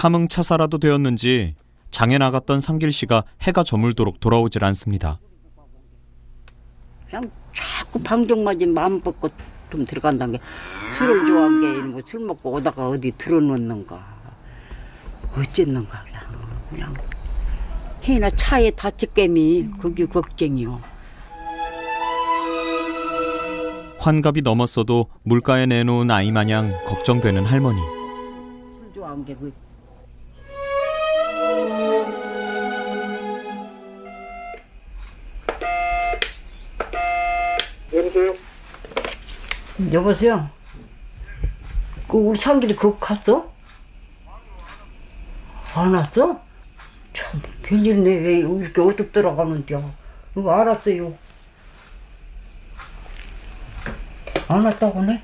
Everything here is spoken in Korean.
함흥차사라도 되었는지 장에 나갔던 상길 씨가 해가 저물도록 돌아오질 않습니다. 그냥 자꾸 방정맞이 마음 먹고 좀 들어간다는 게 술을 좋아한 게 이런 거 술 먹고 오다가 어디 들어놓는가 어쨌는가 그냥 그냥 해나 차에 다치깨미 그게 걱정이요. 환갑이 넘었어도 물가에 내놓은 아이 마냥 걱정되는 할머니. 술 좋아한 게 그. 여보세요? 여보세요. 그 우리 상길이 그거 갔어? 안 왔어? 참 별일이네 왜 이렇게 어둡더라 가는데요. 이거 알았어요. 안 왔다고네?